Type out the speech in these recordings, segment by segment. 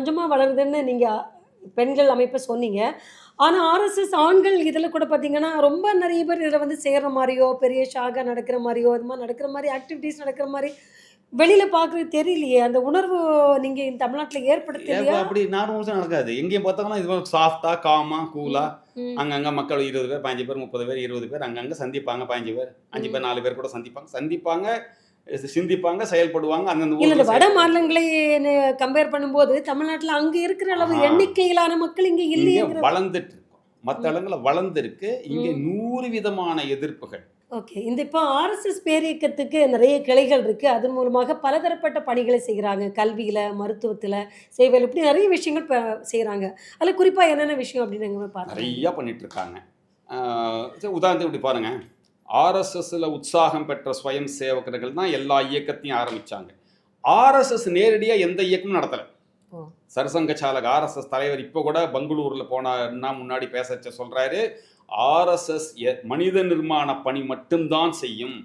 கொஞ்சமாக வளருதுன்னு நீங்கள் பெண்கள் அமைப்பை சொன்னீங்க. ஆனால் ஆர்எஸ்எஸ் ஆண்கள் இதில் கூட பார்த்தீங்கன்னா ரொம்ப நிறைய பேர் இதில் வந்து சேர்ற மாதிரியோ பெரிய ஷாகா நடக்கிற மாதிரியோ இது மாதிரி நடக்கிற மாதிரி ஆக்டிவிட்டீஸ் நடக்கிற மாதிரி வெளியில் பார்க்குறது தெரியலையே. அந்த உணர்வு நீங்கள் இந்த தமிழ்நாட்டில் ஏற்படுத்தலையா? அப்படி வருஷம் நடக்காது. எங்கேயும் பார்த்தாங்கன்னா இது சாஃப்டா காமா கூலா ம். அங்கங்க மக்கள் இருபது பேர் பதினஞ்சு பேர் முப்பது பேர் இருபது பேர் அங்கங்க சந்திப்பாங்க பதினஞ்சு பேர் அஞ்சு பேர் நாலு பேர் கூட சந்திப்பாங்க. சந்திப்பாங்க சிந்திப்பாங்க செயல்படுவாங்க அந்தந்த இல்ல வட. மாநிலங்களை கம்பேர் பண்ணும்போது தமிழ்நாட்டுல அங்க இருக்கிற அளவு. எண்ணிக்கையிலான மக்கள் இங்க இல்லையேங்கிற வளர்ந்துட்டு இருக்கும் மற்ற இடங்கள்ல வளர்ந்துருக்கு. இங்க நூறு விதமான எதிர்ப்புகள். ஓகே. இந்த இப்போ ஆர்எஸ்எஸ் பேரியக்கத்துக்கு நிறைய கிளைகள் இருக்கு. அதன் மூலமாக பலதரப்பட்ட பணிகளை செய்கிறாங்க. கல்வியில மருத்துவத்துல சேவையில் இப்படி நிறைய விஷயங்கள் ப- செய்றாங்க. அதுல குறிப்பா என்னென்ன விஷயம் அப்படின்னு நாங்க பார்த்தோம் நிறைய சரி, உதாரணத்துக்கு இப்படி பாருங்க. ஆர்எஸ்எஸ்ல உற்சாகம் பெற்ற ஸ்வயம் சேவகர்கள் தான் எல்லா இயக்கத்தையும் ஆரம்பிச்சாங்க. ஆர்எஸ்எஸ் நேரடியா எந்த இயக்கமும் நடத்தல. சரசங்க சாலக் ஆர்எஸ்எஸ் தலைவர் இப்போ கூட பெங்களூர்ல போனா முன்னாடி பேசச்ச சொல்றாரு ஆர்எஸ்எஸ் மனித நிர்மாண பணி மட்டும்தான் செய்யும்.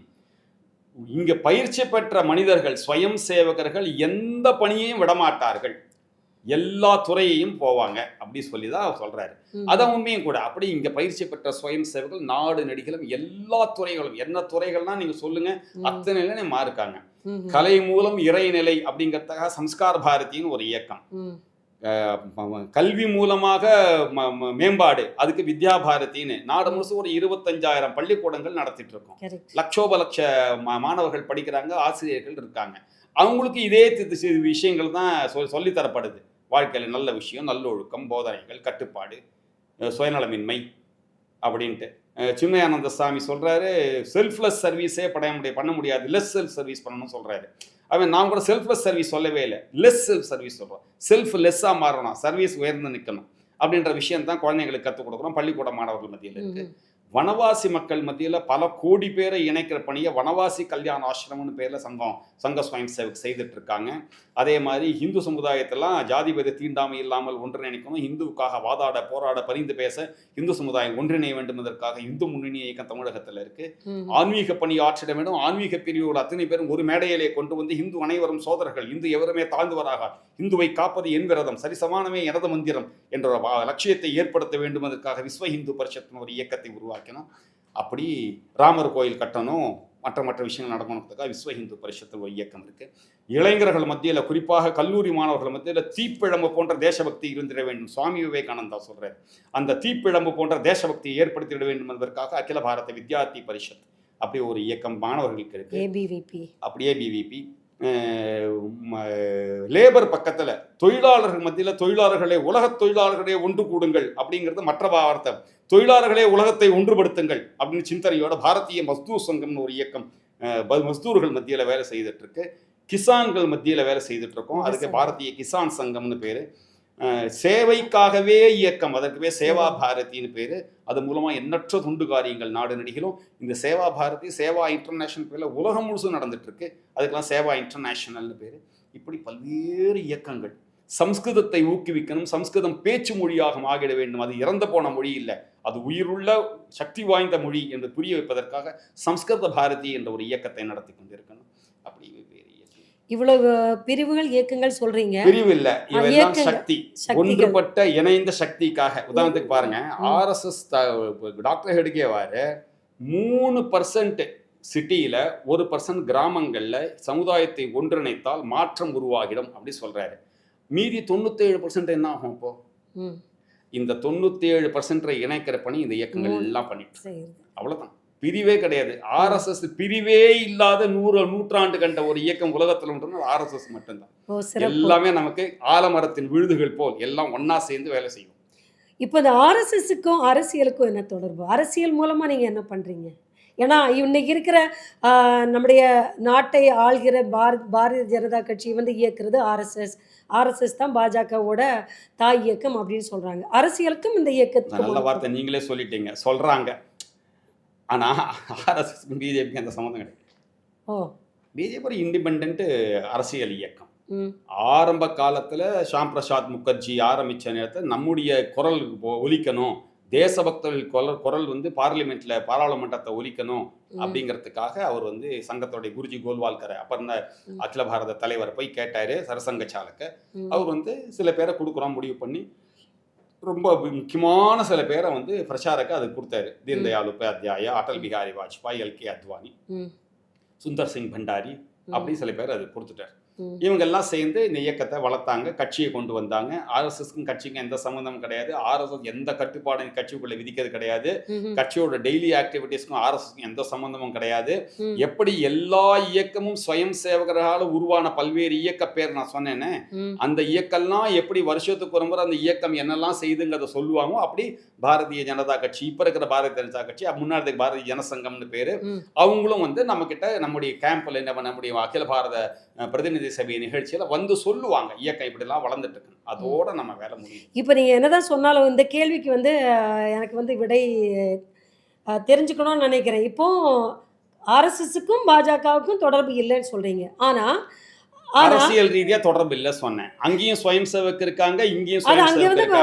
இங்க பயிற்சி பெற்ற மனிதர்கள் ஸ்வயம் சேவகர்கள் எந்த பணியையும் விடமாட்டார்கள். எல்லா துறையையும் போவாங்க அப்படி சொல்லி தான் அவர் சொல்றாரு. அதான் உண்மையும் கூட. அப்படி இங்க பயிற்சி பெற்ற ஸ்வயம் சேவகர்கள் நாடு நடிகளும் எல்லா துறைகளும். என்ன துறைகள்னா நீங்க சொல்லுங்க. அத்தனை மாறுக்காங்க. கலை மூலம் இறைநிலை அப்படிங்கறதுக்காக சம்ஸ்கார் பாரதின்னு ஒரு இயக்கம். கல்வி மூலமாக மேம்பாடு. அதுக்கு வித்யா பாரதின்னு. நாடு முழுசும் ஒரு இருபத்தஞ்சாயிரம் பள்ளிக்கூடங்கள் நடத்திட்டு இருக்கோம். லட்சோப லட்ச மாணவர்கள் படிக்கிறாங்க ஆசிரியர்கள் இருக்காங்க. அவங்களுக்கு இதே விஷயங்கள் தான் சொல் சொல்லித் தரப்படுது வாழ்க்கையில் நல்ல விஷயம் நல்லொழுக்கம் போதனைகள் கட்டுப்பாடு சுயநலமின்மை அப்படின்ட்டு. சின்மயானந்த சாமி சொல்றாரு செல்ஃப்லெஸ் சர்வீஸே படைய முடியாது பண்ண முடியாது. லெஸ் செல்ஃப் சர்வீஸ் பண்ணணும்னு சொல்றாரு. அவன் நான் கூட செல்ஃப்லெஸ் சர்வீஸ் சொல்லவே இல்லை. லெஸ் செல்ஃப் சர்வீஸ் சொல்றோம் செல்ஃப் லெஸ்ஸாக மாறணும். சர்வீஸ் உயர்ந்து நிற்கணும் அப்படின்ற விஷயம் தான் குழந்தைங்களுக்கு கற்றுக் கொடுக்குறோம். பள்ளிக்கூட மாணவர்கள் மத்தியில் இருக்குது வனவாசி மக்கள் மத்தியில் பல கோடி பேரை இணைக்கிற பணியை வனவாசி கல்யாண ஆசிரமம்னு பேரில் சங்கம் சங்க ஸ்வயம் சேவக் செய்துட்டு இருக்காங்க அதே மாதிரி இந்து சமுதாயத்தெல்லாம் ஜாதிபேத தீண்டாமை இல்லாமல் ஒன்றிணைக்கணும் இந்துவுக்காக வாதாட போராட பரிந்து பேச இந்து சமுதாயம் ஒன்றிணைய வேண்டும் என்பதற்காக இந்து முன்னணி இயக்கம் தமிழகத்தில் இருக்கு. ஆன்மீக பணி ஆற்றிட வேண்டும் ஆன்மீக பிரிவுகள் அத்தனை பேரும் ஒரு மேடையிலே கொண்டு வந்து இந்து அனைவரும் சோதரர்கள் இந்து எவருமே தாழ்ந்தவராக இந்துவை காப்பது என் விரதம் சரிசமானமே எனது மந்திரம் என்ற லட்சியத்தை ஏற்படுத்த வேண்டும் அதற்காக விஸ்வ இந்து பரிஷத்தின் ஒரு இயக்கத்தை உருவாக்கினோம் அப்படி ராமர் கோயில் கட்டணும். மற்ற மற்ற விஷயங்கள் நடக்கணுன்றதுக்காக விஸ்வ இந்து பரிஷத்தில் ஒரு இயக்கம் இருக்கு. இளைஞர்கள் மத்தியில் குறிப்பாக கல்லூரி மாணவர்கள் மத்தியில் தீப்பிழம்பு போன்ற தேசபக்தி இருந்திட வேண்டும். சுவாமி விவேகானந்தா சொல்றாரு. அந்த தீப்பிழம்பு போன்ற தேசபக்தியை ஏற்படுத்திட வேண்டும் என்பதற்காக அகில பாரத வித்யார்த்தி பரிஷத் அப்படி ஒரு இயக்கம் மாணவர்களுக்கு இருக்கு. அப்படியே பிவிபி லேபர் பக்கத்துல தொழிலாளர்கள் மத்தியில தொழிலாளர்களே உலக தொழிலாளர்களே ஒன்று கூடுங்கள் அப்படிங்கிறது மற்ற வார்த்தை. தொழிலாளர்களே உலகத்தை ஒன்றுபடுத்துங்கள் அப்படின்னு சிந்தனையோட பாரதிய மஸ்தூர் சங்கம்னு ஒரு இயக்கம் மஸ்தூர்கள் மத்தியில வேலை செய்துட்டு இருக்கு கிசான்கள் மத்தியில வேலை செய்துட்டு இருக்கோம் அதுக்கு. பாரதிய கிசான் சங்கம்னு பேரு. சேவைக்காகவே இயக்கம் அதற்கு பேர் சேவா பாரதின்னு பேரு. அது மூலமாக எண்ணற்ற துண்டு காரியங்கள் நாடு நடிகளும் இந்த சேவா பாரதி சேவா இன்டர்நேஷனல் பேரில் உலகம் முழுசும் நடந்துட்டுருக்கு. அதுக்கெல்லாம் சேவா இன்டர்நேஷனல்னு பேர். இப்படி பல்வேறு இயக்கங்கள். சம்ஸ்கிருதத்தை ஊக்குவிக்கணும் சம்ஸ்கிருதம் பேச்சு மொழியாக ஆகிட வேண்டும். அது இறந்து போன மொழி இல்லை. அது உயிருள்ள சக்தி வாய்ந்த மொழி என்று புரிய வைப்பதற்காக சம்ஸ்கிருத பாரதி என்ற ஒரு இயக்கத்தை நடத்தி கொண்டிருக்கணும். அப்படி இவ்வளவு பிரிவுகள் இயக்கங்கள் சொல்றீங்க. பிரிவு இல்ல. இவெல்லாம். சக்தி. ஒன்றுபட்ட இணைந்த சக்திக்காக. உதாரணத்துக்கு பாருங்க. ஆர்எஸ்எஸ் டாக்டர் ஹெடுகேவாரு மூணு பர்சன்ட் சிட்டியில ஒரு பர்சன்ட் கிராமங்கள்ல சமுதாயத்தை ஒன்றிணைத்தால் மாற்றம் உருவாகிடும் அப்படி சொல்றாரு. மீதி தொண்ணூத்தேழு பர்சன்ட் என்ன ஆகும் இப்போ ம். இந்த தொண்ணூத்தேழு பர்சன்டை இணைக்கிற பணி இந்த இயக்கங்கள். எல்லாம் பண்ணிட்டு. அவ்வளவுதான். பிரிவே கிடையாது. ஆர்எஸ்எஸ் பிரிவே இல்லாத நூறு நூற்றாண்டு கண்ட ஒரு இயக்கம் உலகத்தில் ஒன்று ஆர்எஸ்எஸ் மட்டும்தான். எல்லாமே நமக்கு ஆலமரத்தின் விழுதுகள் போல் எல்லாம் ஒண்ணா சேர்ந்து வேலை செய்யும். இப்போ இந்த ஆர்எஸ்எஸ்க்கும் அரசியலுக்கும் என்ன தொடர்பு? அரசியல் மூலமா நீங்க என்ன பண்றீங்க? ஏன்னா இன்னைக்கு இருக்கிற நம்முடைய நாட்டை ஆள்கிற பாரத் பாரதிய ஜனதா கட்சி வந்து இயக்குறது ஆர்எஸ்எஸ். ஆர்எஸ்எஸ் தான் பாஜகவோட தாய் இயக்கம் அப்படின்னு சொல்றாங்க. அரசியலுக்கும் இந்த நல்ல இயக்கத்துக்கும் வார்த்தை நீங்களே சொல்லிட்டீங்க. சொல்றாங்க. ஆனா ஆர்எஸ்எஸ் பிஜேபிக்கு அந்த சம்மந்தம் கிடையாது ஓ பிஜேபி ஒரு இண்டிபெண்ட் அரசியல் இயக்கம் ஆரம்ப காலத்துல ஷாம் பிரசாத் முகர்ஜி ஆரம்பிச்ச நேரத்தில் நம்முடைய குரல் ஒலிக்கணும் தேசபக்தர்கள் குரல் குரல் வந்து பார்லிமெண்ட்ல பாராளுமன்றத்தை ஒலிக்கணும். அப்படிங்கிறதுக்காக அவர் வந்து சங்கத்தோடைய குருஜி கோல்வால்கரை அப்ப இருந்த. அகில பாரத தலைவர் போய் கேட்டாரு சரசங்க சாலக்க. அவர் வந்து சில பேரை கொடுக்குறோம் முடிவு பண்ணி ரொம்ப முக்கியமான சில பேரை வந்து பிரச்சாரக்கு அது கொடுத்தாரு. Deen Dayal Upadhyaya Atal Bihari Vajpayee L K Advani. Sundar Singh Bhandari அப்படி சில பேர் அது கொடுத்துட்டார். ம். இவங்க எல்லாம் சேர்ந்து இந்த இயக்கத்தை வளர்த்தாங்க கட்சியை கொண்டு வந்தாங்க ஆர்எஸ்எஸ்க்கும் கட்சிக்கும் எந்த சம்மந்தமும் கிடையாது ஆர்எஸ்எஸ் எந்த கட்டுப்பாடும் கட்சிக்குள்ள விதிக்கிறது கிடையாது. கட்சியோட டெய்லி ஆக்டிவிட்டீஸ்க்கும் ஆர்எஸ்எஸ்க்கும் எந்த சம்மந்தமும் கிடையாது. எப்படி எல்லா இயக்கமும் சுயம் சேவகர்களால் உருவான பல்வேறு இயக்க பேர் நான் சொன்னேனே. அந்த இயக்கம்லாம் எப்படி வருஷத்துக்கு ஒரு முறை அந்த இயக்கம் என்னெல்லாம் செய்துங்கிறத சொல்லுவாங்க அப்படி பாரதிய ஜனதா கட்சி இப்ப இருக்கிற பாரதிய ஜனதா கட்சி முன்னாடி பாரதிய ஜனசங்கம்னு பேரு. அவங்களும் வந்து நம்ம கிட்ட நம்முடைய கேம்ப்ல நம்ம நம்முடைய அகில பாரத அஹ், பிரதிநிதி சபை நிகழ்ச்சியில் வந்து சொல்லுவாங்க. இயக்கம் இப்படிலாம் வளர்ந்துட்டு இருக்கு. அதோட நம்ம வேலை முடியும். இப்போ நீங்கள் என்னதான் சொன்னாலும் இந்த கேள்விக்கு வந்து எனக்கு வந்து விடை தெரிஞ்சுக்கணும்னு நினைக்கிறேன். இப்போ ஆர்எஸ்எஸுக்கும் பாஜகவுக்கும் தொடர்பு இல்லைன்னு சொல்கிறீங்க ஆனால் அரசியல் ரீதியா தொடர்பு இல்ல சொன்னேன். அங்கேயும் சுயம் சேவக் இருக்காங்க இங்கேயும் காரியகர்த்தா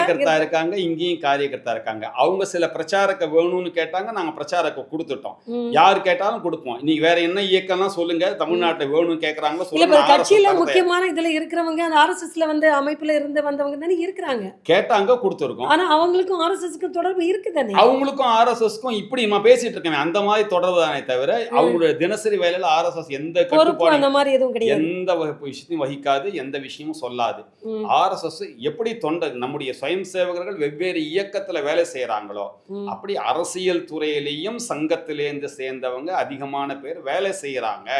இருக்கு. இருக்காங்க இங்கேயும் காரியகர்த்தா இருக்காங்க. அவங்க சில பிரச்சாரக்க வேணும்னு கேட்டாங்க நாங்க பிரச்சாரக்க கொடுத்துட்டோம். யார் கேட்டாலும் கொடுப்போம். இன்னைக்கு வேற என்ன இயக்கம்லாம் சொல்லுங்க தமிழ்நாட்டை வேணும் கேக்குறாங்க சொல்லுங்க கட்சியில. முக்கியமான இதுல இருக்கிறவங்க அந்த ஆர்எஸ்எஸ்ல வந்து அமைப்புல இருந்து வந்தவங்க தானே இருக்கிறாங்க. கேட்டாங்க கொடுத்துருக்கோம். ஆனா அவங்களுக்கும் ஆர்எஸ்எஸ்க்கும் தொடர்பு இருக்குதானே? அவங்களுக்கும் ஆர்எஸ்எஸ்க்கும் இப்படி நம்ம பேசிட்டு இருக்கேன் அந்த மாதிரி தொடர்பு தானே தவிர அவங்களுடைய தினசரி வேலையில ஆர்எஸ்எஸ் எந்த கட்டுப்பாடு அந்த மாதிரி எதுவும் கிடையாது. எந்த விஷயத்தையும் வகிக்காது எந்த விஷயமும் சொல்லாது. ஆர்எஸ்எஸ் எப்படி தொண்டை நம்முடைய சுயம் சேவகர்கள் வெவ்வேறு இயக்கத்துல வேலை செய்யறாங்களோ அப்படி அரசியல் துறையிலையும் சங்கத்திலேருந்து சேர்ந்தவங்க அதிகமான பேர் வேலை செய்யறாங்க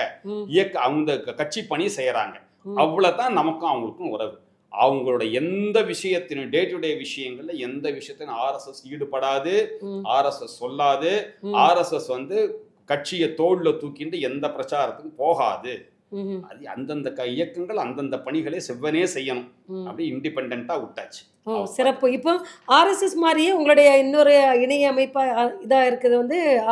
இயக்க அவங்க க- கட்சி பணி செய்யறாங்க. அவ்வளவுதான் நமக்கும் அவங்களுக்கும் உறவு. அவங்களோட எந்த விஷயத்திനും டே டு டே விஷயங்கள்ல எந்த விஷயத்திலும் ஆர்எஸ்எஸ் ஈடுபடாது ஆர்எஸ்எஸ் சொல்லாது ஆர்எஸ்எஸ் வந்து கட்சியை தோல்ல தூக்கிட்டு எந்த பிரச்சாரத்துக்கும் போகாது. அது அந்தந்த இயக்கங்கள் அந்தந்த பணிகளை செவ்வனே செய்யணும். அப்படி இண்டிபெண்டா விட்டாச்சு. சிறப்பு. இப்போ ஆர்எஸ்எஸ் மாதிரியே உங்களுடைய இன்னொரு இணைய அமைப்பா அ- இதா இருக்குது வந்து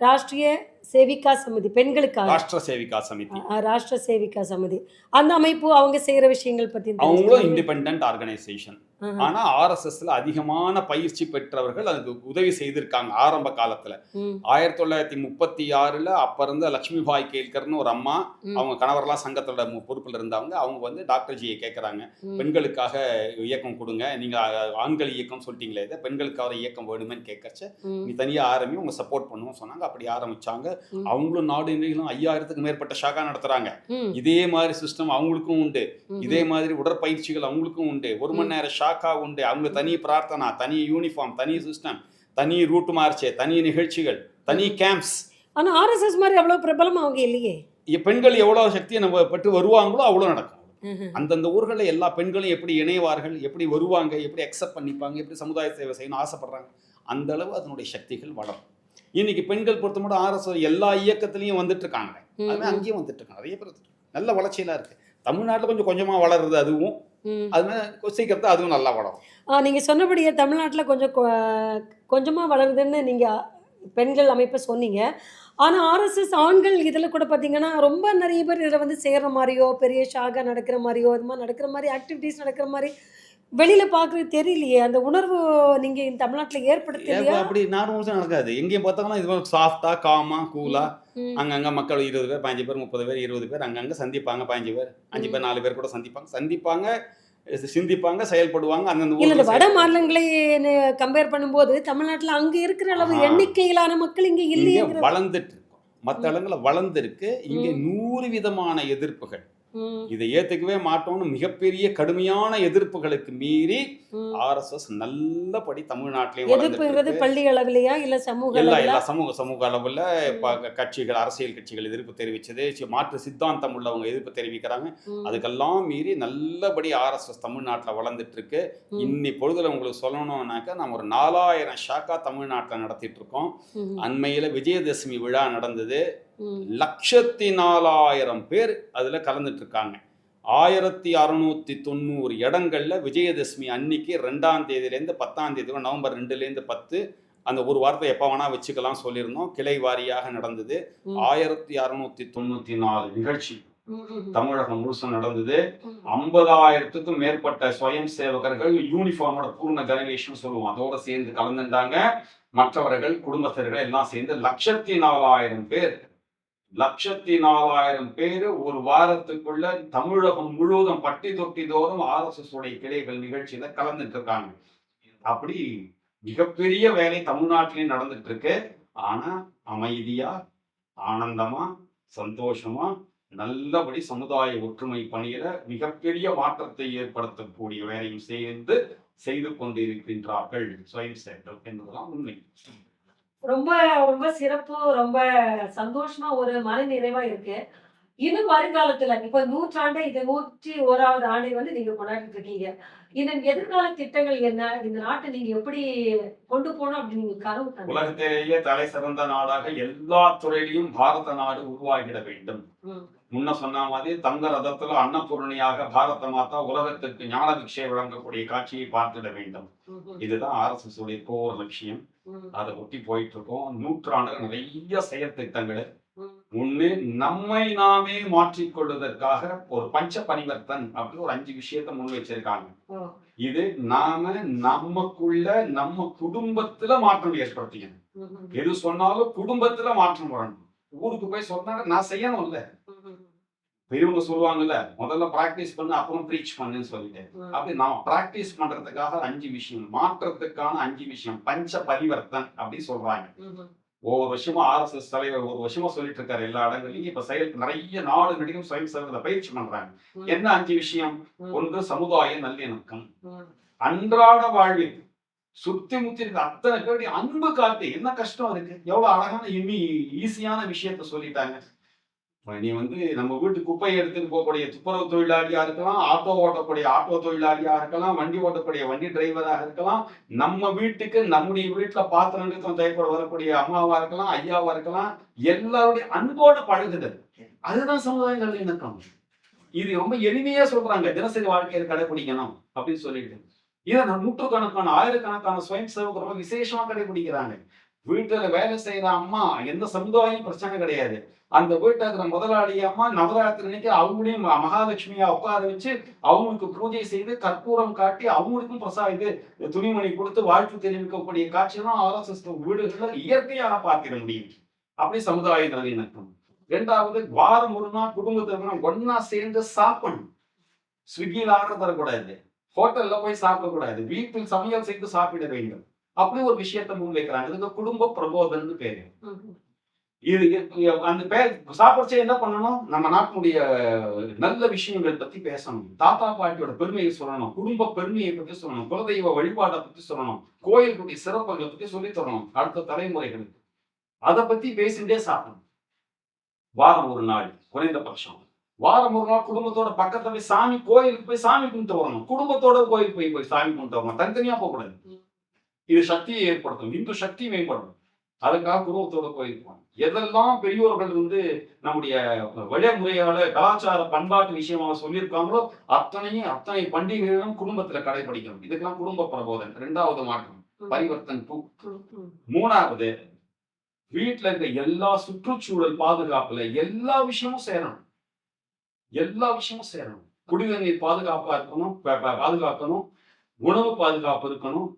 ராஷ்டிரிய சேவிகா சமிதி பெண்களுக்காக. ராஷ்டிர சேவிகா சமிதி. ராஷ்டிர சேவிகா சமிதி. அந்த அமைப்பு அவங்க செய்யற விஷயங்கள் பத்தி அவங்களும். இண்டிபெண்ட் ஆர்கனைசேஷன் ஆனா ஆர்எஸ்எஸ்ல அதிகமான பயிற்சி பெற்றவர்கள் அதுக்கு உதவி செய்திருக்காங்க ஆரம்ப காலத்துல. ஆயிரத்தி தொள்ளாயிரத்தி முப்பத்தி ஆறுல அப்ப இருந்த லட்சுமிபாய் கேல்கர்னு ஒரு அம்மா. அவங்க கணவர்லாம் சங்கத்தோட பொறுப்புல இருந்தவங்க அவங்க வந்து டாக்டர் ஜியை கேட்கறாங்க. பெண்களுக்காக இயக்கம் கொடுங்க நீங்க ஆண்கள் இயக்கம் சொல்லிட்டீங்களே இதை பெண்களுக்காக இயக்கம் வேணுமேன்னு கேட்கச்ச நீ தனியா ஆரம்பி உங்க சப்போர்ட் பண்ணுவோம் சொன்னாங்க அப்படி ஆரம்பிச்சாங்க. அவங்களும் நாடு நிலைகளும் ஐயாயிரத்துக்கு மேற்பட்ட ஷாக்கா நடத்துறாங்க. இதே மாதிரி சிஸ்டம் அவங்களுக்கும் உண்டு. இதே மாதிரி உடற்பயிற்சிகள் அவங்களுக்கும் உண்டு. ஒரு மணி நேரம் ஷாக்கா உண்டு. அவங்க தனி பிரார்த்தனா தனி யூனிஃபார்ம் தனி சிஸ்டம் தனி ரூட் மார்ச் தனி நிகழ்ச்சிகள் தனி கேம்ப்ஸ் ஆனா ஆர்எஸ்எஸ் மாதிரி அவ்வளவு பிரபலம் அவங்க இல்லையே? பெண்கள் எவ்வளவு சக்தியை நம்ம பட்டு வருவாங்களோ அவ்வளோ நடக்கும். அந்தந்த ஊர்களில் எல்லா பெண்களும் எப்படி இணைவார்கள் எப்படி வருவாங்க எப்படி அக்செப்ட் பண்ணிப்பாங்க எப்படி சமுதாய சேவை செய்யணும்னு ஆசைப்படுறாங்க. அந்த அளவு அதனுடைய சக்திகள் வளரும். இன்னைக்கு பெண்கள் பொறுத்த மட்டும் ஆர்எஸ் எல்லா இயக்கத்திலையும் வந்துட்டு இருக்காங்க. அதுமாதிரி அங்கேயும் வந்துட்டு இருக்காங்க. நிறைய பேர். நல்ல வளர்ச்சியெல்லாம் இருக்கு. தமிழ்நாட்டில் கொஞ்சம் கொஞ்சமா வளருது அதுவும். அது சீக்கிரத்தை அதுவும் நல்லா வளரும். ஆ, நீங்க சொன்னபடியே தமிழ்நாட்டுல கொஞ்சம் கொ- கொஞ்சமா வளருதுன்னு நீங்க பெண்கள் அமைப்பை சொன்னீங்க. ஆனா ஆர்எஸ்எஸ் ஆண்கள் இதுல கூட பாத்தீங்கன்னா ரொம்ப நிறைய பேர் இதுல வந்து சேர்ற மாதிரியோ பெரிய ஷாகா நடக்கிற மாதிரியோ இது மாதிரி நடக்கிற மாதிரி ஆக்டிவிட்டீஸ் நடக்கிற மாதிரி வெளியில பாக்குறது தெரியலையே. அந்த உணர்வு நீங்க இந்த தமிழ்நாட்டுல ஏற்படுத்தலையா? அப்படி நார்மல்ஸாக நடக்காது. எங்கேயும் பார்த்தாங்கன்னா இது மாதிரி சாஃப்டா காமா கூலா ம், அங்கங்க மக்கள் இருபது பேர் பதினஞ்சு பேர் முப்பது பேர் இருபது பேர் அங்கங்க சந்திப்பாங்க பதினஞ்சு பேர் அஞ்சு பேர் நாலு பேர் கூட சந்திப்பாங்க. சந்திப்பாங்க சிந்திப்பாங்க செயல்படுவாங்க அந்தந்த இல்ல வட. மாநிலங்களை கம்பேர் பண்ணும்போது தமிழ்நாட்டுல அங்க இருக்கிற அளவு. எண்ணிக்கையிலான மக்கள் இங்க இல்லையே வளர்ந்துட்டு இருக்கும். மற்ற இடங்கள்ல வளர்ந்துருக்கு. இங்க நூறு விதமான எதிர்ப்புகள். இதை ஏத்துக்கவே மாட்டோம்னு மிகப்பெரிய கடுமையான எதிர்ப்புகளுக்கு மீறி ம். ஆர்எஸ்எஸ் நல்லபடி தமிழ்நாட்டிலையும் எதிர்ப்புங்கிறது பள்ளி அளவிலையா இல்ல சமூக எல்லா எல்லா சமூக சமூக அளவில் கட்சிகள் அரசியல் கட்சிகள் எதிர்ப்பு தெரிவிச்சது. மாற்று சித்தாந்தம் உள்ளவங்க எதிர்ப்பு தெரிவிக்கிறாங்க. அதுக்கெல்லாம் மீறி நல்லபடி ஆர்எஸ்எஸ் தமிழ்நாட்டில் வளர்ந்துட்டு இருக்கு. இன்னி பொழுதுல உங்களுக்கு சொல்லணும்னாக்கா நம்ம ஒரு நாலாயிரம் ஷாக்கா தமிழ்நாட்டில் நடத்திட்டு இருக்கோம். அண்மையில் விஜயதசமி விழா நடந்தது. லட்சத்தி நாலாயிரம் பேர் அதில் கலந்துட்டு இருக்காங்க ஆயிரத்தி அறுநூத்தி தொண்ணூறு இடங்கள்ல விஜயதசமி அன்னைக்கு ரெண்டாம் தேதியிலேருந்து பத்தாம் தேதி நவம்பர் ரெண்டுலேருந்து பத்து அந்த ஒரு வாரத்தை எப்போ வேணா வச்சுக்கலாம் சொல்லியிருந்தோம். கிளை வாரியாக நடந்தது. ஆயிரத்தி அறுநூத்தி தொண்ணூத்தி நாலு நிகழ்ச்சி தமிழகம் முழுசும் நடந்தது. ஐம்பதாயிரத்துக்கும் மேற்பட்ட சுயம் சேவகர்கள் யூனிஃபார்மோட பூர்ண கணவேஷன் சொல்லுவோம். அதோட சேர்ந்து கலந்துட்டாங்க. மற்றவர்கள் குடும்பத்தினர்கள் எல்லாம் சேர்ந்து லட்சத்தி நாலாயிரம் பேர் லட்சத்தி நாலாயிரம் பேர் ஒரு வாரத்துக்குள்ள தமிழகம் முழுவதும் பட்டி தொட்டி தோறும் ஆர்எஸ்எஸ் உடைய கிளைகள் நிகழ்ச்சியில கலந்துட்டு இருக்காங்க அப்படி மிகப்பெரிய வேலை தமிழ்நாட்டிலேயும் நடந்துட்டு இருக்கு ஆனா அமைதியா ஆனந்தமா சந்தோஷமா நல்லபடி சமுதாய ஒற்றுமை பணியில மிகப்பெரிய மாற்றத்தை ஏற்படுத்தக்கூடிய வேலையும் சேர்ந்து செய்து கொண்டிருக்கின்றார்கள். சுயம் சேவர்கள் என்பதுதான் உண்மை. ரொம்ப ரொம்ப சிறப்பு ரொம்ப சந்தோஷமா ஒரு மன நிறைவா இருக்கு. இன்னும் வருங்காலத்துல இப்ப நூற்றாண்டு இது நூற்றி ஓராவது ஆண்டை வந்து நீங்க கொண்டாடிட்டு இருக்கீங்க. இதன் எதிர்கால திட்டங்கள் என்ன? இந்த நாட்டை நீங்க எப்படி கொண்டு போகணும் அப்படின்னு கனவு? உலகத்திலேயே தலை சிறந்த நாடாக எல்லா துறையிலும் பாரத நாடு உருவாகிட வேண்டும். முன்ன சொன்ன மாதிரி தங்க ரதத்துல அன்னபூரணியாக பாரத மாதா உலகத்திற்கு ஞான பிக்ஷை வழங்கக்கூடிய காட்சியை பார்த்திட வேண்டும். இதுதான் ஆர்எஸ்எஸ் உடைய கோர் லட்சியம். அதை ஒட்டி போயிட்டு இருக்கோம் நூற்றாண்டுகள் நிறைய செயற்திட்டங்கள் ம், ஒண்ணு நம்மை நாமே மாற்றிக்கொள்வதற்காக ஒரு பஞ்ச பரிவர்த்தன் அப்படின்னு ஒரு அஞ்சு விஷயத்தை முன் வச்சிருக்காங்க. இது நாம நமக்குள்ள நம்ம குடும்பத்துல மாற்றம் ஏற்படுத்திக்கணும். எது சொன்னாலும் குடும்பத்துல மாற்றம் வரணும். ஊருக்கு போய் சொன்னாங்க நான் செய்யணும்ல. பெரியவங்க சொல்லுவாங்கல்ல முதல்ல பிராக்டிஸ் பண்ணு அப்புறம் ப்ரீச் பண்ணுன்னு சொல்லிட்டு. அப்படி நான் பிராக்டிஸ் பண்றதுக்காக அஞ்சு விஷயம் மாற்றத்துக்கான அஞ்சு விஷயம் பஞ்ச பரிவர்த்தன் அப்படி சொல்றாங்க. ஒவ்வொரு வருஷமா ஆர்எஸ்எஸ் தலைவர் ஒரு வருஷமா சொல்லிட்டு இருக்காரு எல்லா இடங்களையும் இப்ப செயல் நிறைய நாடு நடிகம் சுயம் சேவகத்தை பயிற்சி பண்றாங்க. என்ன அஞ்சு விஷயம்? ஒன்று சமுதாய நல்லிணக்கம். அன்றாட வாழ்வில் சுத்தி முத்தி இருக்க அத்தனை பேருடைய அன்பு காட்டு என்ன கஷ்டம் இருக்கு? எவ்வளவு அழகான இனி ஈஸியான விஷயத்த சொல்லிட்டாங்க. நீ வந்து நம்ம வீட்டு குப்பையை எடுத்துட்டு போகக்கூடிய துப்புரவு தொழிலாளியா இருக்கலாம் ஆட்டோ ஓட்டக்கூடிய ஆட்டோ தொழிலாளியா இருக்கலாம் வண்டி ஓட்டக்கூடிய வண்டி டிரைவராக இருக்கலாம் நம்ம வீட்டுக்கு நம்முடைய வீட்டுல பாத்திரங்களுக்கும் தேவைப்பட வரக்கூடிய அம்மாவா இருக்கலாம் ஐயாவா இருக்கலாம் எல்லாருடைய அன்போட பழகுதல். அதுதான் சமுதாயங்கள் இணக்கம். இது ரொம்ப எளிமையா சொல்றாங்க தினசரி வாழ்க்கையில கடைபிடிக்கணும் அப்படின்னு சொல்லிட்டு. இதை நூற்றுக்கணக்கான ஆயிரக்கணக்கான சுயம் சேவகர் ரொம்ப விசேஷமா கடைபிடிக்கிறாங்க. வீட்டுல வேலை செய்யற அம்மா எந்த சமுதாயம் பிரச்சனை கிடையாது. அந்த வீட்டுல இருக்கிற முதலாளி அம்மா நவராத்திரி அன்னைக்கு அவங்களையும் மகாலட்சுமியா உட்கார வச்சு அவங்களுக்கு பூஜை செய்து கற்பூரம் காட்டி அவங்களுக்கும் பிரசா இது துணிமணி கொடுத்து வாழ்த்து தெரிவிக்கக்கூடிய காட்சியெல்லாம் ஆர்எஸ்எஸ் வீடுகள்ல இயற்கையாக பார்த்திட முடியும். அப்படி சமுதாய நல்லிணக்கம் ரெண்டாவது வாரம் ஒரு நாள் குடும்பத்தினர் ஒன்னா சேர்ந்து சாப்பிடணும். ஸ்விக்கியில் ஆர்டர் தரக்கூடாது. ஹோட்டல்ல போய் சாப்பிடக்கூடாது. வீட்டில் சமையல் செய்து சாப்பிட வேண்டும். அப்படி ஒரு விஷயத்தை முன்வைக்கிறாங்க இதுக்கு குடும்ப பிரபோதன்னு பேரு. இது அந்த பேர் சாப்பிடுச்சு என்ன பண்ணணும்? நம்ம நாட்டினுடைய நல்ல விஷயங்கள் பத்தி பேசணும். தாத்தா பாட்டியோட பெருமையை சொல்லணும். குடும்ப பெருமையை பத்தி சொல்லணும். குலதெய்வ வழிபாட்டை பத்தி சொல்லணும். கோயிலுடைய சிறப்புகளை பத்தி சொல்லி தரணும். அடுத்த தலைமுறைகளுக்கு. அதை பத்தி பேசிட்டே சாப்பிடணும். வாரம் ஒரு நாள் குறைந்தபட்சம் வாரம் ஒரு நாள் குடும்பத்தோட பக்கத்துல போய் சாமி கோயிலுக்கு போய் சாமி கும்பிட்டு வரணும். குடும்பத்தோட கோயிலுக்கு போய் போய் சாமி கும்பிட்டு வரணும். தனித்தனியா போகக்கூடாது. இது சக்தியை ஏற்படுத்தும். இந்து சக்தி மேம்படும் அதுக்காக குடும்பத்தோட கோயிலுக்கு போகணும். எதெல்லாம் பெரியோர்கள் வந்து நம்முடைய வழிமுறையால கலாச்சார பண்பாட்டு விஷயமாக சொல்லியிருக்காங்களோ அத்தனையும் அத்தனை பண்டிகைகளும் குடும்பத்துல கடைபிடிக்கணும். இதுக்கெல்லாம் குடும்ப பிரபோதன். ரெண்டாவது மாற்றம். பரிவர்த்தன் டூ. மூணாவது வீட்டுல இருக்க எல்லா சுற்றுச்சூழல் பாதுகாப்புல எல்லா விஷயமும் சேரணும். எல்லா விஷயமும் சேரணும். குடிநீர் நீர் பாதுகாப்பா இருக்கணும் பாதுகாக்கணும். உணவு பாதுகாப்பு இருக்கணும்.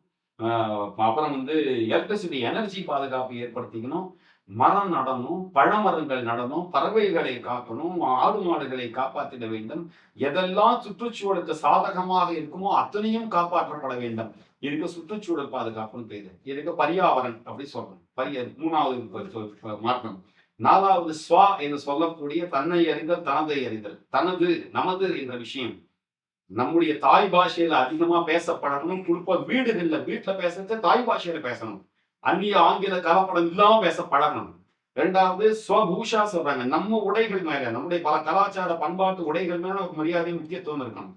அப்புறம் வந்து எலக்ட்ரிசிட்டி எனர்ஜி பாதுகாப்பு ஏற்படுத்திக்கணும். மரம் நடணும் பழமரங்கள் நடணும் பறவைகளை காக்கணும் ஆடு மாடுகளை காப்பாற்றிட வேண்டும். எதெல்லாம் சுற்றுச்சூழலுக்கு சாதகமாக இருக்குமோ அத்தனையும் காப்பாற்றப்பட வேண்டும். இதுக்கு சுற்றுச்சூழல் பாதுகாப்புன்னு பேரு. இதுக்கு பரியாவரன் அப்படி சொல்றோம் பரிய மூணாவது மாற்றம். நாலாவது ஸ்வா என்று சொல்லக்கூடிய தன்னை அறிதல் தனதை அறிதல். தனது நமது என்ற விஷயம். நம்முடைய தாய் பாஷையில அதிகமா பேசப்படணும். குறிப்பா வீடுகள்ல வீட்டுல பேசுறது தாய் பாஷையில பேசணும். அந்நிய ஆங்கில கலப்படம் இல்லாம பேச பழகணும் ரெண்டாவது ஸ்வபூஷா சொல்றாங்க. நம்ம உடைகள் மேல நம்முடைய பல கலாச்சார பண்பாட்டு உடைகள் மேல ஒரு மரியாதை முக்கியத்துவம் இருக்கணும்.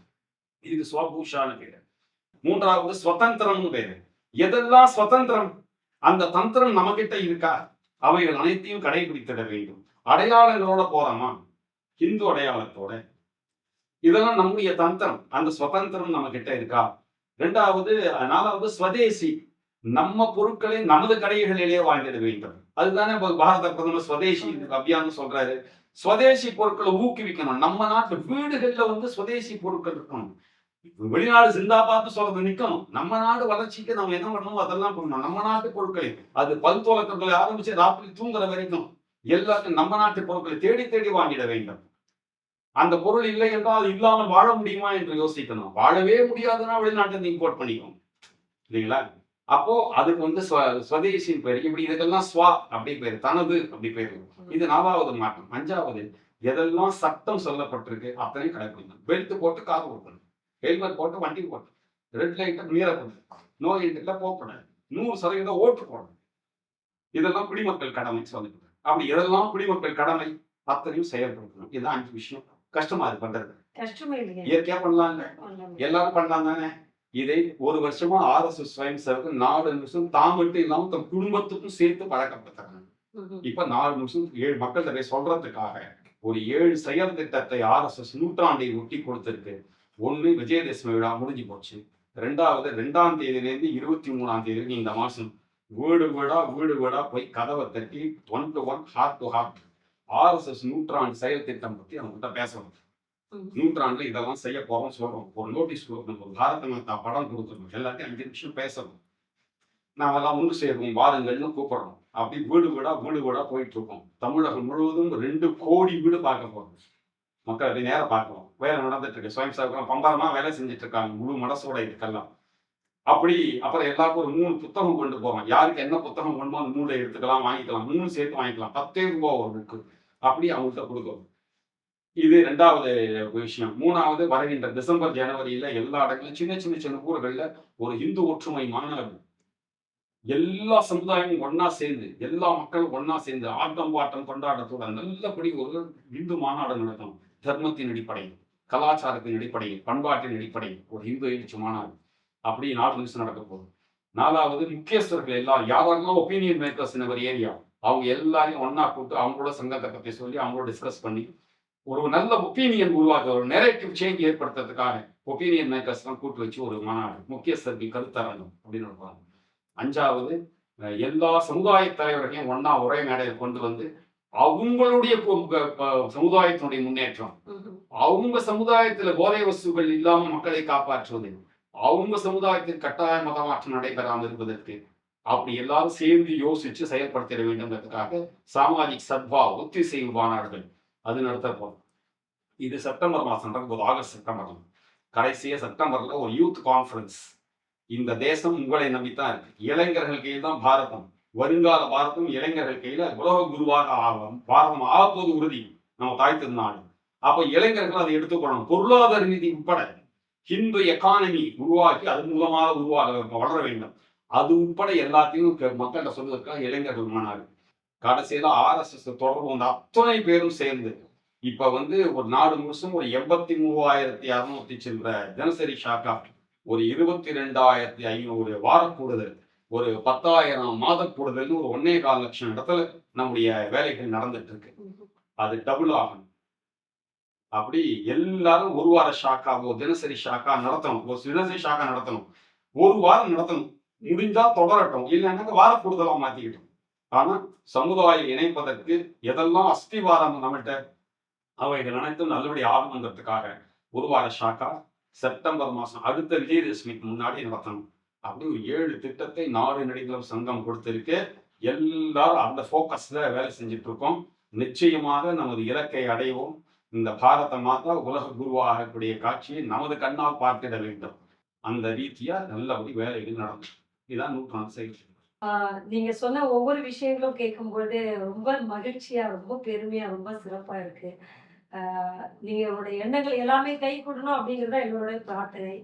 இதுக்கு ஸ்வபூஷான்னு பேரு. மூன்றாவது ஸ்வதந்திரம்னு பேரு. எதெல்லாம் ஸ்வதந்திரம்? அந்த தந்திரம் நம்ம கிட்ட இருக்கா? அவைகள் அனைத்தையும் கடைபிடித்திட வேண்டும். அடையாளங்களோட போறோமா? ஹிந்து அடையாளத்தோட. இதெல்லாம் நம்முடைய தந்திரம். அந்த சுதந்திரம் நம்ம கிட்ட இருக்கா? ரெண்டாவது நாலாவது ஸ்வதேசி. நம்ம பொருட்களை நமது கடைகளிலேயே வாங்கிட வேண்டும். அதுதானே பாரத பிரதமர் ஸ்வதேசி அபியான் சொல்றாரு. சுவதேசி பொருட்களை ஊக்குவிக்கணும். நம்ம நாட்டு வீடுகள்ல வந்து சுவதேசி பொருட்கள் இருக்கணும். வெளிநாடு சிந்தாபாத்து சொல்றது நிக்கணும். நம்ம நாடு வளர்ச்சிக்கு நம்ம என்ன பண்ணணும்? அதெல்லாம் பண்ணணும். நம்ம நாட்டு பொருட்களை. அது பல் துவக்கங்களை ஆரம்பிச்சு ராத்திரி தூங்குற வரைக்கும் எல்லாத்தையும் நம்ம நாட்டு பொருட்களை தேடி தேடி வாங்கிட வேண்டும். அந்த பொருள் இல்லை என்றால் அது இல்லாமல் வாழ முடியுமா என்று யோசிக்கணும். வாழவே முடியாதுன்னா வெளிநாட்டு இம்போர்ட் பண்ணிக்கணும் இல்லைங்களா? அப்போ அதுக்கு வந்து ஸ்வ- ஸ்வதேசியின் பேர் இப்படி இதுக்கெல்லாம் ஸ்வா அப்படி பேர் தனது அப்படி பேர் இது நாலாவது மாற்றம். அஞ்சாவது எதெல்லாம் சட்டம் சொல்லப்பட்டிருக்கு அத்தனையும் கடைபிடிக்கணும் பெல்ட் போட்டு கார் ஓட்டணும். ஹெல்மெட் போட்டு வண்டி போட்டு ரெட் லைட்டை மீறக்கூடாது நோய் என்கிட்ட போகக்கூடாது நூறு சதவீதம் ஓட்டு போடணும். இதெல்லாம் குடிமக்கள் கடமை சொல்லிட்டு அப்படி எதெல்லாம் குடிமக்கள் கடமை அத்தனையும் செயல்படுத்தணும். இதுதான் அஞ்சு விஷயம். கஷ்டமா இது பண்றது. இயற்கையா பண்ணலாம்ல. எல்லாரும் பண்ணலாம் தானே. இதை ஒரு வருஷமா ஆர்எஸ்எஸ் ஸ்வயம் சேவக்கு நாலு நிமிஷம் தான் மட்டும் இல்லாம தன் குடும்பத்துக்கும் சேர்த்து பழக்கப்படுத்துறாங்க இப்ப நாலு நிமிஷம் ஏழு மக்கள் தொகை சொல்றதுக்காக ஒரு ஏழு செயல் திட்டத்தை ஆர்எஸ்எஸ் நூற்றாண்டை ஒட்டி கொடுத்திருக்கு. ஒண்ணு விஜயதசமி விழா முடிஞ்சு போச்சு. ரெண்டாவது ரெண்டாம் தேதியிலேருந்து இருபத்தி மூணாம் தேதி இந்த மாசம் வீடு வீடா வீடு வீடா போய் கதவை தட்டி one to one heart to heart RSS நூற்றாண்டு செயல் திட்டம் பத்தி அவங்க கிட்ட பேசணும் நூற்றாண்டுல இதெல்லாம் செய்ய போறோம் சொல்றோம். ஒரு நோட்டீஸ் கொடுக்கணும். ஒரு பாரத மாதா படம் கொடுத்துருக்கோம் எல்லாத்தையும் அஞ்சு நிமிஷம் பேசணும். நாமெல்லாம் ஒன்று சேருவோம் வாருங்கள்னு கூப்பிடுறோம். அப்படி வீடு வீடா வீடு வீடா போயிட்டு இருக்கோம் தமிழகம் முழுவதும் ரெண்டு கோடி வீடு பார்க்க போறோம். மக்கள் அப்படி நேரம் பார்க்கலாம். வேலை நடந்துட்டு இருக்கு. சுயம் சேவகம் பம்பரமா வேலை செஞ்சுட்டு இருக்காங்க. முழு மனசோட இதுக்கெல்லாம். அப்படி அப்புறம் எல்லாருக்கும் ஒரு மூணு புத்தகம் கொண்டு போவோம் யாருக்கு என்ன புத்தகம் கொண்டு அந்த மூணு எடுத்துக்கலாம் வாங்கிக்கலாம். மூணு சேர்த்து வாங்கிக்கலாம். பத்தே ரூபாய் ஒரு புக்கு அப்படி அவங்கள்ட்ட கொடுக்கும். இது ரெண்டாவது விஷயம். மூணாவது வருகின்ற டிசம்பர் ஜனவரியில எல்லா இடங்களும் சின்ன சின்ன சின்ன ஊர்களில் ஒரு இந்து ஒற்றுமை மாநாடு எல்லா சமுதாயமும் ஒன்னா சேர்ந்து எல்லா மக்களும் ஒண்ணா சேர்ந்து ஆட்டம் பாட்டம் கொண்டாட்டத்தோட நல்லபடி ஒரு இந்து மாநாடு நடத்தணும். தர்மத்தின் அடிப்படையில் கலாச்சாரத்தின் அடிப்படையில் பண்பாட்டின் அடிப்படையில் ஒரு இந்து எழுச்சி மாநாடு. அப்படி நாலு நிமிஷம் நடக்க போகுது. நாலாவது முக்கியஸ்தர்கள் எல்லாம் யாரெல்லாம் ஒப்பீனியன் மேக்கர்ஸ் இந்த மாதிரி ஏரியா. அவங்க எல்லாரையும் ஒண்ணா கூப்பிட்டு அவங்களோட சங்கத்தை பத்தி சொல்லி அவங்களோட டிஸ்கஸ் பண்ணி ஒரு நல்ல ஒப்பீனியன் உருவாக்க ஒரு நெரேட்டிவ் சேஞ்ச் ஏற்படுத்துறதுக்காக ஒப்பீனியன் மேக்கர்ஸ் எல்லாம் கூட்டு வச்சு ஒரு மாநாடு முக்கியஸ்தர்கள் கருத்தரங்கம் அப்படின்னு இருப்பாங்க அஞ்சாவது எல்லா சமுதாய தலைவர்களையும் ஒண்ணா ஒரே மேடையில் கொண்டு வந்து அவங்களுடைய சமுதாயத்தினுடைய முன்னேற்றம். அவங்க சமுதாயத்துல போதை வஸ்துகள் இல்லாம மக்களை காப்பாற்றுவது. அவங்க சமுதாயத்தில் கட்டாய மதமாற்றம் நடைபெறாமல் இருப்பதற்கு அப்படி எல்லாரும் சேர்ந்து யோசிச்சு செயல்படுத்திட வேண்டும்ன்றதுக்காக சாமாஜிக் சத்வா ஒத்திசைவு மாநாடுகள் அது நடத்த இது செப்டம்பர் மாசம் நடக்கும் போது ஆகஸ்ட் செப்டம்பர். கடைசியா செப்டம்பர்ல ஒரு யூத் கான்ஃபரன்ஸ். இந்த தேசம் உங்களை நம்பித்தான் இருக்கு. இளைஞர்கள் கையில் தான் பாரதம். வருங்கால பாரதம் இளைஞர்கள் கையில உலக குருவாக ஆகும். பாரதம் ஆகப்போது உறுதி. நம்ம தாய் திருநாடு அப்ப இளைஞர்கள் அதை எடுத்துக்கொள்ளணும். பொருளாதார ரீதி உட்பட ஹிந்து எக்கானமி உருவாக்கி அது மூலமாக உருவாக வளர வேண்டும். அது உட்பட எல்லாத்தையும் மக்கள்கிட்ட சொல்வதற்காக இளைஞர்கள் மாநாடு. கடைசியில ஆர்எஸ்எஸ் தொடர்பு வந்த அத்தனை பேரும் சேர்ந்து இப்ப வந்து ஒரு நாடு முழுசும் ஒரு எண்பத்தி மூவாயிரத்தி அறுநூத்தி சென்ற தினசரி ஷாக்கா ஒரு இருபத்தி ரெண்டாயிரத்தி ஐநூறு வார கூடுதல் ஒரு பத்தாயிரம் மாத கூடுதல்னு ஒரு ஒன்னே கால் லட்சம் இடத்துல நம்முடைய வேலைகள் நடந்துட்டு இருக்கு. அது டபுள் ஆகும் அப்படி எல்லாரும் ஒரு வார ஷாக்காவோ தினசரி ஷாக்கா நடத்தணும். ஒரு தினசரி ஷாக்கா நடத்தணும். ஒரு வாரம் நடத்தணும். முடிஞ்சா தொடரட்டும். இல்லைன்னா வார கூடுதலா மாத்திக்கிட்டோம். ஆனா சமுதாயம் இணைப்பதற்கு எதெல்லாம் அஸ்திவாரம் நம்மகிட்ட அவைகள் அனைத்தும் நல்லபடி ஆகணுங்கிறதுக்காக ஒரு வார ஷாக்கா செப்டம்பர் மாசம் அடுத்த விஜயதசமிக்கு முன்னாடி நடத்தணும். அப்படி ஒரு ஏழு திட்டத்தை நாடு நடிகர் சங்கம் கொடுத்திருக்கு. எல்லாரும் அந்த ஃபோக்கஸ்ல வேலை செஞ்சுட்டு இருக்கோம். நிச்சயமாக நமது இலக்கை அடைவோம். இந்த பாரத மாதா உலக குருவாகக்கூடிய காட்சியை நமது கண்ணால் பார்த்திட வேண்டும். அந்த ரீதியா நல்லபடி வேலைகள் நடக்கும். இதுதான் நூற்றாண்டு செயல். நீங்க சொன்ன ஒவ்வொரு விஷயங்களும் கேட்கும்பொழுது ரொம்ப மகிழ்ச்சியா ரொம்ப பெருமையா ரொம்ப சிறப்பா இருக்கு. ஆஹ் நீங்க உங்களுடைய எண்ணங்கள் எல்லாமே கை கொடுணும் அப்படிங்கிறது தான் பிரார்த்தனை.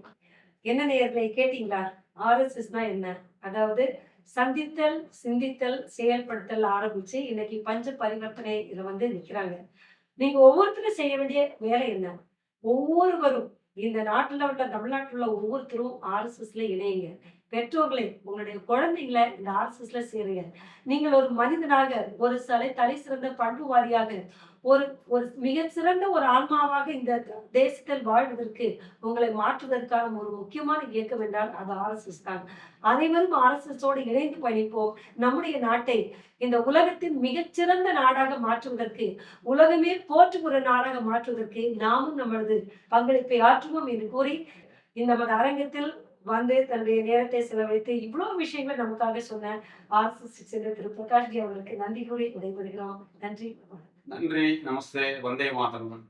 என்ன நேர்களை கேட்டீங்களா? ஆர்எஸ்எஸ்னா என்ன? அதாவது சந்தித்தல் சிந்தித்தல் செயல்படுத்தல் ஆரம்பிச்சு இன்னைக்கு பஞ்ச பரிவர்த்தனை இதுல வந்து நிக்கிறாங்க. நீங்க ஒவ்வொருத்தரும் செய்ய வேண்டிய வேலை என்ன? ஒவ்வொருவரும் இந்த நாட்டுல உள்ள தமிழ்நாட்டுல உள்ள ஒவ்வொருத்தரும் ஆர்எஸ்எஸ்ல இணையுங்க. பெற்றோர்களே உங்களுடைய குழந்தைங்களை இந்த ஆர்எஸ்எஸ்ல சேருங்க. நீங்கள் ஒரு மனிதனாக ஒரு சலை தலை சிறந்த பண்புவாரியாக ஒரு ஒரு மிகச்சிறந்த ஒரு ஆன்மாவாக இந்த தேசத்தில் வாழ்வதற்கு உங்களை மாற்றுவதற்கான ஒரு முக்கியமான இயக்கம் என்றால் அது ஆர்எஸ்எஸ் தான். அனைவரும் ஆர்எஸ்எஸோடு இணைந்து பயணிப்போம். நம்முடைய நாட்டை இந்த உலகத்தின் மிகச்சிறந்த நாடாக மாற்றுவதற்கு உலகமே போற்றுகிற நாடாக மாற்றுவதற்கு நாமும் நமது பங்களிப்பை ஆற்றுவோம் என்று கூறி இந்த நமது அரங்கத்தில் வந்து தன்னுடைய நேரத்தை செலவழித்து இவ்வளவு விஷயங்கள் நமக்காக சொன்ன ஆர்எஸ்எஸ் சென்ற திரு பிரகாஷ்ஜி அவர்களுக்கு நன்றி கூறி விடைபெறுகிறோம். நன்றி. நன்றி. நமஸ்தே. வந்தே மாதரம்